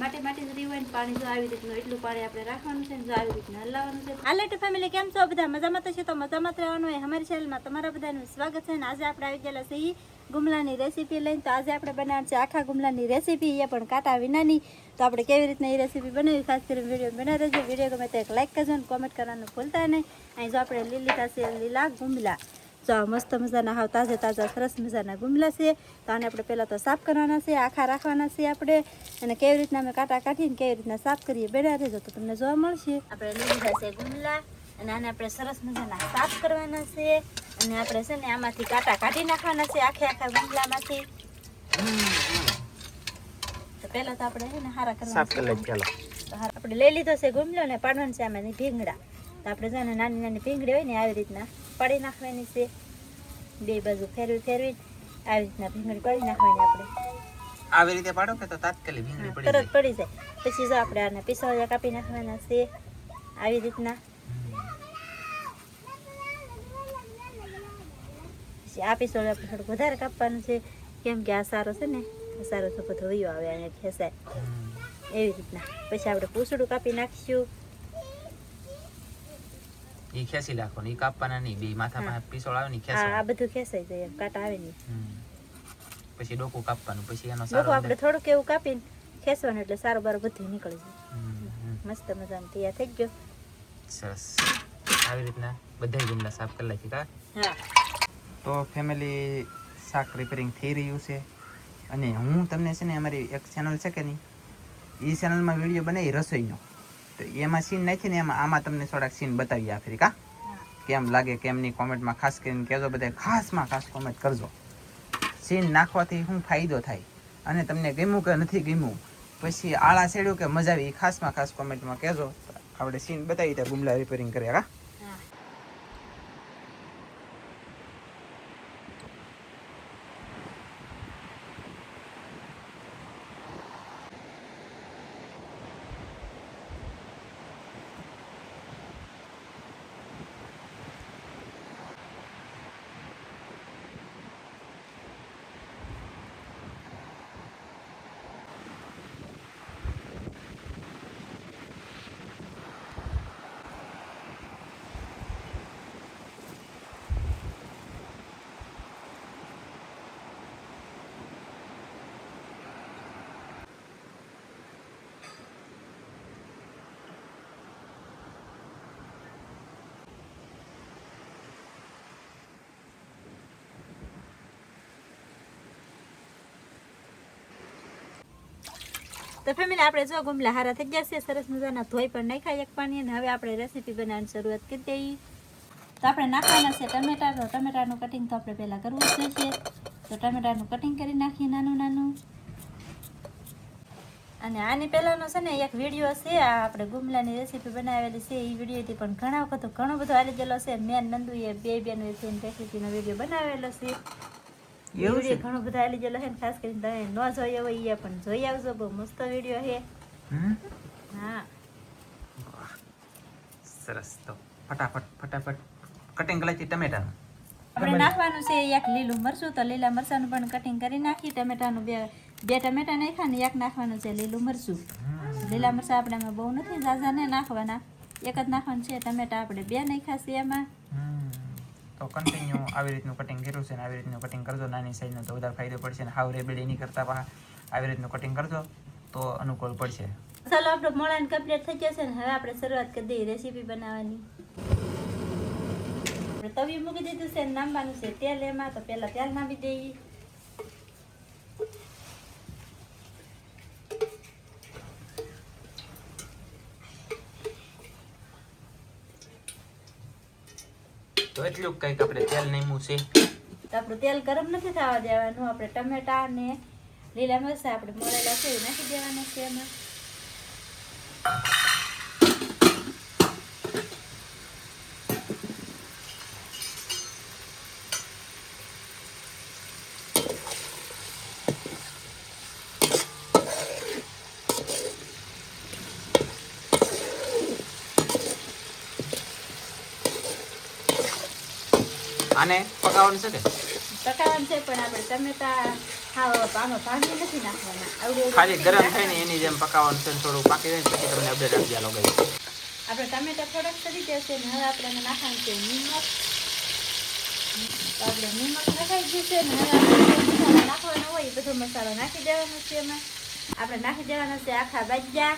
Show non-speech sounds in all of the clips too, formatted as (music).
માટે માટે જ રીવાઈન પાણી જો આવી રીતનું, એટલું પાણી આપણે રાખવાનું છે જો આવી રીતના હલાવવાનું છે. હાલે ટુ ફેમિલી કેમ છો? બધા મજામાં તો છે તો મજામાં જ રહેવાનું હોય. અમારી ચેનલમાં તમારા બધાનું સ્વાગત છે ને આજે આપણે આવી ગયેલા છીએ ગુમલાની રેસીપી લઈને. તો આજે આપણે બનાવવાનું છે આખા ગુમલાની રેસીપી એ પણ કાંટા વિનાની. તો આપણે કેવી રીતના એ રેસીપી બનાવી, ખાસ કરીને વીડિયો બનાવી દેજો વીડિયો ગમે તો એક લાઇક કરજો અને કોમેન્ટ કરવાનું ભૂલતા નહીં. અહીં જો આપણે લીલી થશે લીલા ગુમલા. જો મસ્ત મજાના હાવ તાજા તાજા સરસ મજાના ગુમલા છે. તો આને આપણે પહેલાં તો સાફ કરવાના છે આખા રાખવાના છે આપણે. અને કેવી રીતના અમે કાંટા કાઢીને કેવી રીતના સાફ કરીએ બેડા રહેજો તો તમને જોવા મળશે. આપણે લઈ લીધા છે ગુમલા અને આને આપણે સરસ મજાના સાફ કરવાના છે. અને આપણે છે ને આમાંથી કાંટા કાઢી નાખવાના છે આખે આખા ગુમલામાંથી. તો પહેલાં તો આપણે છે ને હારા કરવાના તો આપણે લઈ લીધો છે ગુમલો ને પાડવાનું છે આમાંથી ભીંગડા. તો આપણે છે ને નાની નાની ભીંગડી હોય ને આવી રીતના. પાડી નાખવાની છે. બે બાજુ ફેરવી ફેરવી આવી રીતના ભીંગળી પાડી નાખવાની આપણે. આવી રીતે પાડો કે તો તાત્કાલિક ભીંગળી પડી તરત પડી જાય. પછી જો આપણે આને પિસોળિયા કાપી નાખવાના છે. આવી રીતના. પછી આ પિસોળિયા આપણે થોડુંક વધારે કાપવાનું છે. કેમ કે આ સારો છે ને આ સારો તો બધો વયો આવે અને ખેંચાય એવી રીતના. પછી આપણે પૂસડું કાપી નાખીશું. ઈ ખેંચી નાખો એ કાપવાના નહીં. બે માથા પાસે પીસોળ આવે ને ઈ આ આ બધું ખેંચાઈ જાય કાંટા આવે પછી ડોકું કાપવાનું પછી એનો સારો આપણે થોડુંક એવું કાપીને ખેંચવાનું એટલે સારું બારું બધું નીકળી જાય. હમ, હમ. મસ્ત મજાનું તૈયાર થઈ ગયો. સરસ. આવી રીતના બધા ગુમલા સાફ કરી નાખી કા? તો ફેમિલી શાક રિપેરિંગ થઈ રહ્યું છે. અને હું તમને છે ને અમારી એક ચેનલ છે કે નહીં એ ચેનલમાં વીડિયો બનાવી રસોઈનો. તો એમાં સીન નાખીને એમાં આમાં તમને થોડાક સીન બતાવી આપી કા કેમ લાગે કેમ નહીં કોમેન્ટમાં ખાસ કરીને કહેજો બધા ખાસમાં ખાસ કોમેન્ટ કરજો. સીન નાખવાથી શું ફાયદો થાય? અને તમને ગમ્યું કે નથી ગમ્યું? પછી આળા સેડ્યું કે મજા આવી ખાસમાં ખાસ કોમેન્ટમાં કહેજો. આપણે સીન બતાવી ત્યાં ગુમલા રિપેરિંગ કર્યા કા તો ફેમિલી, આપણે જો ગુમલા હારા થઈ ગયા છે સરસ મજાના ધોઈ પણ નાખ્યા એક પાણી અને હવે આપણે રેસીપી બનાવવાની શરૂઆત કરી દઈએ. તો આપણે નાખવાના છે ટમેટા, તો ટમેટાનું કટિંગ તો આપણે પહેલાં કરવું જ જોઈએ. તો ટમેટાનું કટિંગ કરી નાખીએ નાનું નાનું. અને આની પહેલાંનો છે ને એક વીડિયો છે, આ આપણે ગુમલાની રેસીપી બનાવેલી છે એ વિડીયોથી પણ ઘણા વખત, ઘણો બધો આવી ગયેલો છે. મેન નંદુએ બે બેનો રેસીપીનો વીડિયો બનાવેલો છે. એવું છે? ઘણો બધો આવી ગયેલો છે ખાસ કરીને તમે ન જોયો હોય એ પણ જોઈ આવજો બહુ મસ્ત વીડિયો હા. સરસ તો ફટાફટ ફટાફટ. કટિંગ કલાથી ટમેટાનું. આપણે નાખવાનું છે એક લીલું મરચું તો લીલા મરચાંનું પણ કટિંગ કરી નાખી ટમેટાનું બે બે ટમેટા નાખ્યા ને એક નાખવાનું છે લીલું મરચું. લીલા મરચાં આપણે બહુ નથી ઝાઝા ને નાખવાના. એક જ નાખવાનું છે ટમેટા આપણે બે નાખ્યા છે એમાં. તો કન્ટિન્યુ આવી રીતનું કટિંગ કર્યું છે ને આવી રીતનું કટિંગ કરજો. નાની સાઈઝનું તો વધારે ફાયદો પડશે ને હાવ રેબેડ નહીં કરતા પણ આવી રીતનું કટિંગ કરજો તો અનુકૂળ પડશે. ચાલો, આપણો મોળાને કમ્પ્લીટ થઈ જશે ને હવે આપણે શરૂઆત કરી દઈએ રેસીપી બનાવવાની. તવી મૂકી દીધું છે નામવાનું છે તેલ એમાં. તો પહેલાં તેલ નાખી દઈએ. તો એટલું કંઈક આપણે તેલ નાખ્યું છે. તો આપણું તેલ ગરમ નથી થવા દેવાનું. આપણે ટમેટા અને લીલા મરચાં આપણે મળેલા છે નાખી દેવાના છે એમાં. આને પકાવવાનું છે કે? પકાવવાનું છે પણ આપણે ટમેટા ખાલી ગરમ થાય ને એની જેમ પકાવવાનું છે થોડું પાકી જાય પછી તમને અપડેટ આપી ચાલો આપણે ટમેટા થોડાક સડી જશે ને હવે આપણે નાખવાનું છે નિમક. આપણે નિમક નખાઈ ને હવે આપણે જે મસાલો નાખવાનો હોય એ બધો મસાલો નાખી દેવાનો છે એમાં. આપણે નાખી દેવાનો છે આખા બાજા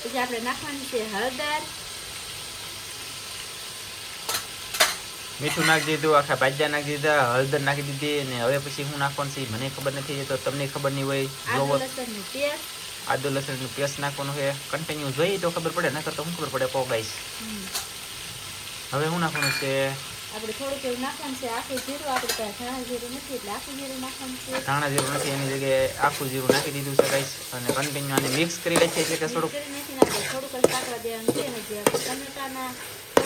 પછી આપણે નાખવાની છે હળદર. મીઠું નાખી દીધું આખા ભાજા નાખી દીધા હળદર નાખી દીધી અને હવે પછી હું નાખવાનું છે મને ખબર નથી તો તમને ખબર નહીં હોય. જોવો. આદુ લસણનું પેસ્ટ નાખવાનું છે. કન્ટિન્યુ જોઈએ તો ખબર પડે નકર તો હું ખબર પડે કહો ગાઈશ હવે હું નાખવાનું છે? આપણે થોડુંક એવું નાખવાનું છે આખું જીરું આપણે ત્યાં ધાણા જીરું નથી એટલે આખું જીરું નાખવાનું છે. ધાણા જીરું નથી એની જગ્યાએ આખું જીરું નાખી દીધું છે ગાઈશ અને કન્ટિન્યુ આને મિક્સ કરી લે છે કે થોડુંક કરી નાખીને આપણે થોડુંક જ પાકવા દેવાનું છે ને જે ટમેટાના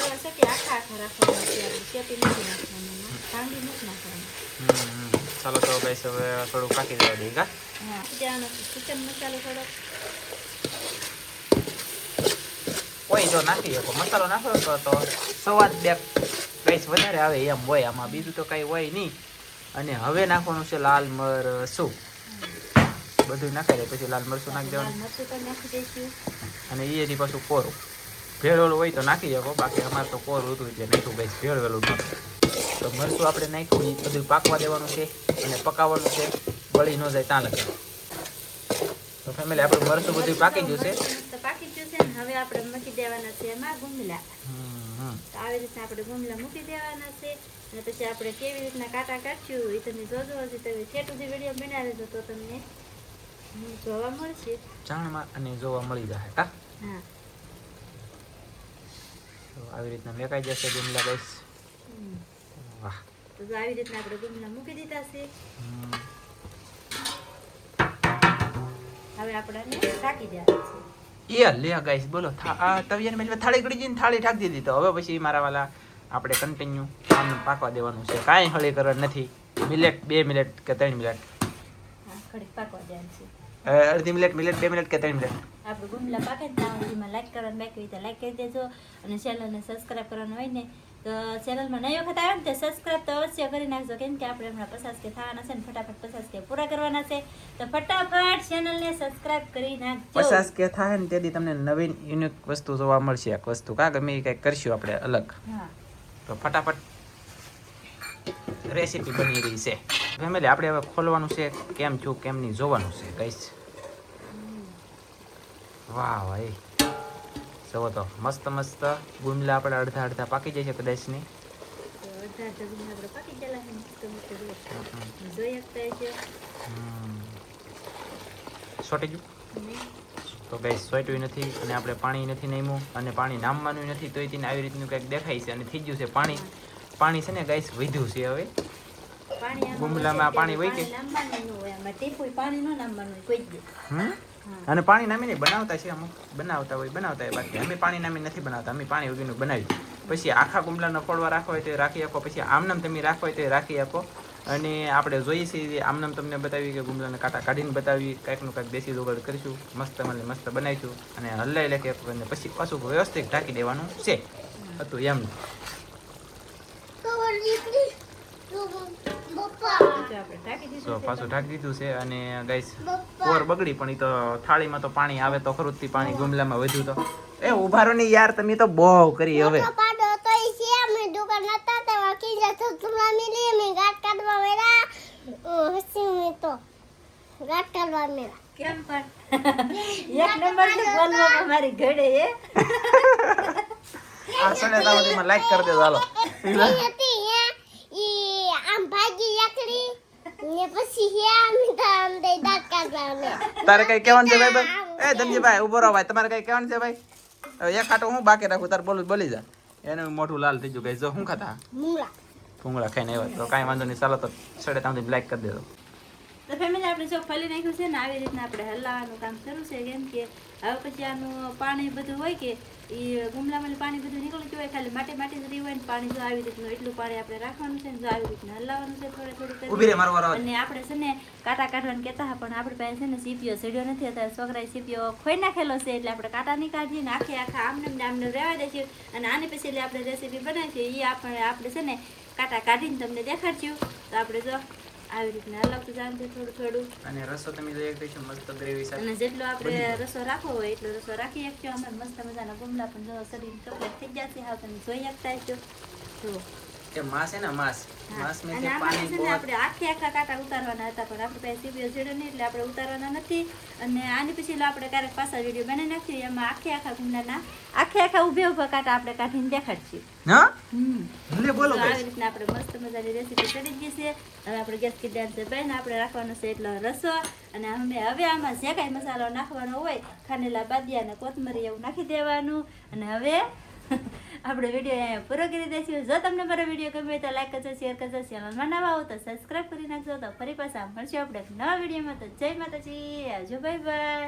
થોડા છે કે આખા આખા રાખવાના છે આપણે શેતી નથી નાખવાના એમાં. કાંદી નથી નાખવાની હમ, હમ. ચાલો તો ગાઈશ હવે થોડું પાકી દેવા દઈએ કા હા ત્યાંનો ચિકન મસાલો થોડો કોઈ જો નાખી શકો મસાલો નાખો તો તો સ્વાદ બે કઈશ વધારે આવે એમ હોય આમાં બીજું તો કઈ હોય નહીં અને હવે નાખવાનું છે લાલ મરચું બધું નાખાઈ જાય પછી લાલ મરચું નાખી લાલ દેવાનું મરચું પણ નાખી દઈશું અને એની પાછું કોરું ભેળવેલું હોય તો નાખી શકો. બાકી અમારે તો કોર હતું એટલે નાખ્યું ગઈ ભેળવેલું નહોતું તો મરચું આપણે નાખ્યું એ બધું પાકવા દેવાનું છે અને પકાવવાનું છે. બળી ન જાય ત્યાં લગે. તો ફેમિલી આપણું મરચું બધું પાકી ગયું છે? પાકી ગયું છે હવે આપણે મૂકી દેવાના છે એમાં ગુમલા. તો આવી રીતના આપણે ગુમલા મૂકી દેવાના છે અને પછી આપણે કેવી રીતના કાંટા કાઢશું એ તમે જોજો હજી તમે વીડિયો બનાવી દો તો તમને જોવા મળશે. જાણમાં અને જોવા મળી જાય હા. આવી રીતના મેકાઈ જશે ગુમલા બસ. વાહ. તો આવી રીતના આપણે ગુમલા મૂકી દીધા છે. હવે આપણે ઢાંકી દેવાના છે. લે ગાઈસ બોલો થા- આ તવિયાની મેં થાળી ગળી જઈને થાળી ઢાંકી દીધી. તો હવે પછી મારા વાલા આપણે કન્ટિન્યુ આમ પાકવા દેવાનું છે. કાંઈ હળી કરવા નથી. મિલેટ બે મિનિટ કે ત્રણ મિનિટ. હા પાકવા દેવાનું છે. અડધી મિનિટ મિનિટ બે મિનિટ કે ત્રણ મિનિટ? આપણે ગુમલા પાકે ત્યાં લાઈક કરવાનું બાકી હોય તો લાઈક કરી દેજો. અને ચેનલને સબસ્ક્રાઈબ કરવાનું હોય ને તો ચેનલમાં નવી વખત આવે ને તો સબસ્ક્રાઈબ તો અવશ્ય કરી નાખજો. કેમ કે આપણે હમણાં પચાસ કે થવાના છે ને ફટાફટ પચાસ કે પૂરા કરવાના છે. તો ફટાફટ ચેનલને સબસ્ક્રાઈબ કરી નાખજો. પચાસ કે થાય ને તેથી તમને નવીન યુનિક વસ્તુ જોવા મળશે. એક વસ્તુ કા ગમે એ કંઈક કરશું આપણે અલગ. હા. તો ફટાફટ રેસીપી બની રહી છે. ફેમિલી આપણે હવે ખોલવાનું છે, કેમ છું કેમ નહીં જોવાનું છે કઈશ વાહ, ભાઈ. જવો તો, મસ્ત મસ્ત ગુંદલા આપણે અડધા અડધા પાકી જાય છે કદાચની ગુમલા સોટી ગયું? તો ગઈ સોટ્યું નથી અને આપણે પાણી નથી નામ્યું અને પાણી નામવાનું નથી, તોય તેને આવી રીતનું કંઈક દેખાય છે અને થઈ ગયું છે પાણી. પાણી છે ને ગાઈસ વધ્યું છે હવે. ગુમલામાં પાણી હોય કે? અને પાણી નામીને બનાવતા છે અમુક બનાવતા હોય બનાવતા હોય બાકી. અમે પાણી નામી નથી બનાવતા અમે પાણી વગરનું બનાવ્યું પછી આખા ગુમલાનો ફોડવા રાખવા હોય તો રાખી શકો પછી આમનામ તમે રાખવા હોય તો રાખી શકો અને આપણે જોઈએ છીએ આમનામ તમને બતાવી કે ગુમલાને કાંટા કાઢીને બતાવી કાંઈકનું કાંઈક દેશી જોગાડ કરીશું મસ્ત મને મસ્ત બનાવીશું અને હલાઈ લખી અને પછી પાછું વ્યવસ્થિત ઢાંકી દેવાનું છે. હતું એમ. તો પાછું ઢાંકી દીધું છે અને ગાઈસ પોર બગડી પણ એ તો થાળીમાં તો પાણી આવે તો ખરું થી પાણી ગુમલામાં વધ્યું તો. એ ઊભા રહો ને યાર તમે તો બહુ કરી હવે. ગાટ કાઢવા વેરા હસી મે તો. ગાટ કાઢવા કેમ પણ? (laughs) એક નંબર મારી ઘડે એ. (laughs) આ લાઈક કરી દેજો હાલો ઈ હતી હે ઈ આમ ભાગી લાકડી ને પછી હે આમ તો આમ દે દાંત કાઢવા મે તારે કઈ કહેવાનું છે ભાઈ ભાઈ એ ધનજીભાઈ ઊભો રહો ભાઈ. તમારે કઈ કહેવાનું છે ભાઈ? એક ખાટો હું બાકી રાખું તારે બોલું બોલી જા. એનું મોઢું લાલ થઈ ગયું ગઈ જો શું ખાતા ભૂંગળા ખાઈને આવ્યો. તો કાંઈ વાંધો નહીં ચાલો તો સડે તાવતી લાઈક કરી દેજો. તો ફેમિલી આપણે જો ફલી નાખ્યું છે ને આવી રીતના આપણે હલાવવાનું કામ શરૂ છે. કેમ કે હવે પછી આનું પાણી બધું હોય કે એ ગુમલામાં પાણી બધું નીકળતું હોય ખાલી માટે માટે જ હોય ને પાણી જો આવી રીતનું એટલું પાણી આપણે રાખવાનું છે ને જો આવી રીતના હલાવવાનું છે થોડે થોડું. અને આપણે છે ને કાંટા કાઢવાનું કહેતા પણ આપણે પાસે છે ને સીપીઓ સડ્યો નથી અત્યારે છોકરાએ સીપીઓ ખોઈ નાખેલો છે એટલે આપણે કાંટા નહીં કાઢીએ ને આખે આખા આમને આમને રહેવા દઈશું અને આની પછી એટલે આપણે રેસીપી બનાવીશું એ આપણે આપણે છે ને કાંટા કાઢીને તમને દેખાડશું. તો આપણે જો આવી રીતના હલાવતું જવાનું છે થોડું થોડું. અને રસો તમે જોઈ શકો છો મસ્ત ગ્રેવી સાથે. અને જેટલો આપણે રસો રાખવો હોય એટલો રસો રાખી શકજો અમે મસ્ત મજાના ગુમલા પણ જો શરીર ચોકલેટ થઈ જશે હા તમે જોઈ શકતા છો જો. જે માંસ છે ને માંસ. માંસ મે તે પાણી બહુ આપણે આખે આખા કાકા ઉતારવાના હતા પણ આપણે પાસે સીપીઓ જેડો નહીં એટલે આપણે ઉતારવાના નથી. અને આની પછી આપણે ક્યારેક પાછા વીડિયો બનાવી નાખીએ એમાં આખે આખા ગુંડાના આખે આખા ઉભે ઊભા કાંટા આપણે કાઢીને દેખાડશું. હા? હમ. બોલો આવી રીતના આપણે મસ્ત મજાની રેસીપી કરી ગઈ છે. હવે આપણે ગેસ કીધા છે બેન આપણે રાખવાનો છે એટલો રસો. અને અમે હવે આમાં જે કાંઈ મસાલો નાખવાનો હોય ખાનેલા બાદિયા અને કોથમરી એવું નાખી દેવાનું. અને હવે આપણે વીડિયો પૂરો કરી દઈશું. જો તમને મારો વીડિયો ગમે તો લાઈક કરજો શેર કરજો ચેનલમાં નવા આવો તો સબસ્ક્રાઈબ કરી નાખજો. તો ફરી પાછા મળશું આપણે નવા વિડીયોમાં તો જય માતાજી. આજુ બાય બાય